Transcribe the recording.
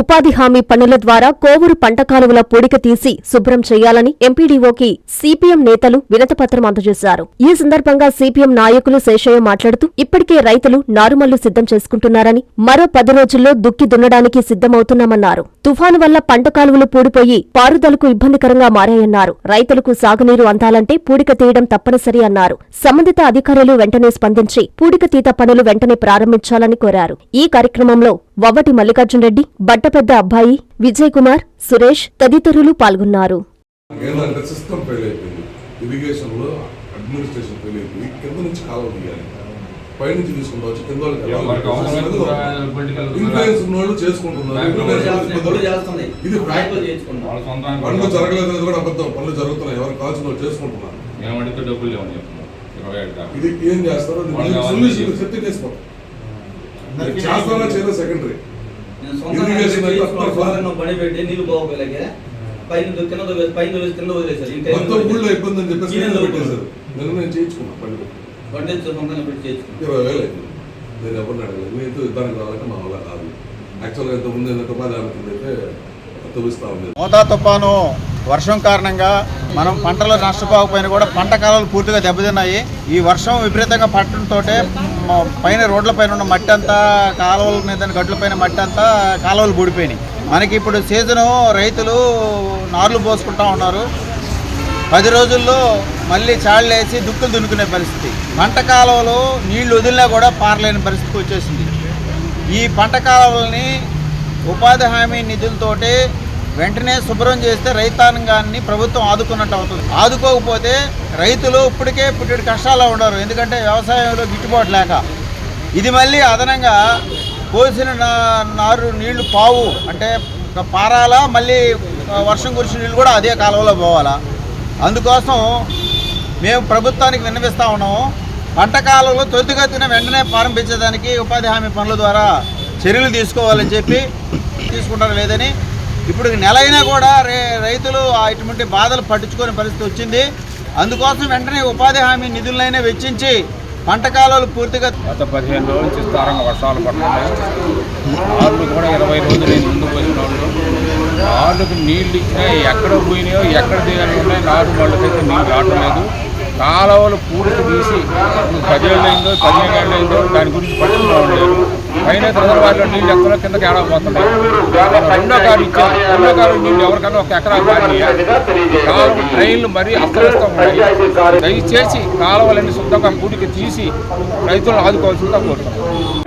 ఉపాధి హామీ పనుల ద్వారా కోవూరు పంట కాలువల పూడిక తీసి శుభ్రం చేయాలని ఎంపీడీఓకి సిపిఎం నేతలు వినతపత్రం అందజేశారు. ఈ సందర్భంగా సిపిఎం నాయకులు శేషయ్య మాట్లాడుతూ ఇప్పటికే రైతులు నారుమల్లు సిద్ధం చేసుకుంటున్నారని మరో పది రోజుల్లో దుక్కి దున్నడానికి సిద్ధమవుతున్నామన్నారు. తుఫాను వల్ల పంట కాలువలు పూడిపోయి పారుదలకు ఇబ్బందికరంగా మారాయన్నారు. రైతులకు సాగునీరు అందాలంటే పూడిక తీయడం తప్పనిసరి అన్నారు. సంబంధిత అధికారులు వెంటనే స్పందించి పూడిక తీత పనులు వెంటనే ప్రారంభించాలని కోరారు. ఈ కార్యక్రమంలో వవ్వటి మల్లికార్జునరెడ్డి బట్టపెద్ద అబ్బాయి విజయ్ కుమార్ సురేష్ తదితరులు పాల్గొన్నారు. పనులు జరగలేదు కూడా అబద్ధం. పనులు జరుగుతున్నాయి. కావాల్సిన వాళ్ళు చేసుకుంటున్నారు. ఇది ఏం చేస్తారో సెకండరీ పెట్టి సొంతంగా పని కింద కింద ఇబ్బంది అని చెప్పేసి. పెట్టేశారు. చేయించుకున్నా బండి. సొంతంగా పెట్టి ఇరవై వేలు అయింది. నేను ఎవరిని అడగలేదు. మీతో యుద్ధానికి రావాలంటే మా వల్ల కాదు. యాక్చువల్గా ఉంది. మోతా తుఫాను వర్షం కారణంగా మనం పంటలు నష్టపోకపోయినా కూడా పంట కాలాలు పూర్తిగా దెబ్బతిన్నాయి. ఈ వర్షం విపరీతంగా పట్టడంతో పైన రోడ్ల పైన ఉన్న మట్టి అంతా కాలువల మీద గట్ల పైన మట్టి అంతా కాలువలు బూడిపోయినాయి మనకి ఇప్పుడు సీజను రైతులు నార్లు పోసుకుంటా ఉన్నారు. పది రోజుల్లో మళ్ళీ చాళ్ళేసి దుక్కులు దున్నుకునే పరిస్థితి. పంట కాలువలు నీళ్ళు వదిలినా కూడా పారలేని పరిస్థితి వచ్చేసింది. ఈ పంట కాలువలని ఉపాధి హామీ నిధులతోటి వెంటనే శుభ్రం చేస్తే రైతాంగాన్ని ప్రభుత్వం ఆదుకున్నట్టు అవుతుంది. ఆదుకోకపోతే రైతులు ఇప్పటికే పుట్టి కష్టాల్లో ఉండరు ఎందుకంటే వ్యవసాయంలో గిట్టుబాటు లేక. ఇది మళ్ళీ అదనంగా పోసిన నా- నారు నీళ్ళు పావు అంటే పారాలా మళ్ళీ వర్షం కురిసిన నీళ్ళు కూడా అదే కాలంలో పోవాలా. అందుకోసం మేము ప్రభుత్వానికి విన్నవిస్తా ఉన్నాము. పంట కాలంలో త్వరితగతిన వెంటనే ప్రారంభించడానికి ఉపాధి హామీ పనుల ద్వారా చర్యలు తీసుకోవాలని చెప్పి తీసుకుంటారు లేదని ఇప్పుడు నెల అయినా కూడా రే రైతులు ఇటువంటి బాధలు పట్టించుకునే పరిస్థితి వచ్చింది. అందుకోసం వెంటనే ఉపాధి హామీ నిధులైనా వెచ్చించి పంట కాలాలు పూర్తిగా గత పదిహేను రోజుల నుంచి విస్తారంగా వర్షాలు పడుతున్నాయి. ఆర్లు కూడా ఇరవై రోజులు నేను ముందు పోసిన వాళ్ళు. ఆర్లకు నీళ్ళు ఇచ్చినా ఎక్కడ పోయినాయో ఎక్కడ దిగాలి ఉన్నాయి నాటు వాళ్ళకైతే నీళ్ళు రావట్లేదు కాలువలు పూడికి తీసి ఇప్పుడు పదిహేళ్ళు అయిందో పదిహేను ఏళ్ళు అయిందో దాని గురించి పట్టించుకోవడం లేదు. పైన రిజర్వాయర్లో నీళ్ళు ఎక్కడో కిందకి ఏడవపోతున్నాయి రెండో కారు ఇచ్చారు. రెండో కారు నీళ్ళు ఎవరికన్నా ఒక ఎకరా కానీ కాలువ ట్రైన్లు మరీ అస్తవ్యస్తం ఉన్నాయి. దయచేసి కాలువలన్నీ శుద్ధంగా పూడికి తీసి రైతులను ఆదుకోవాల్సిందిగా కోరుతున్నాను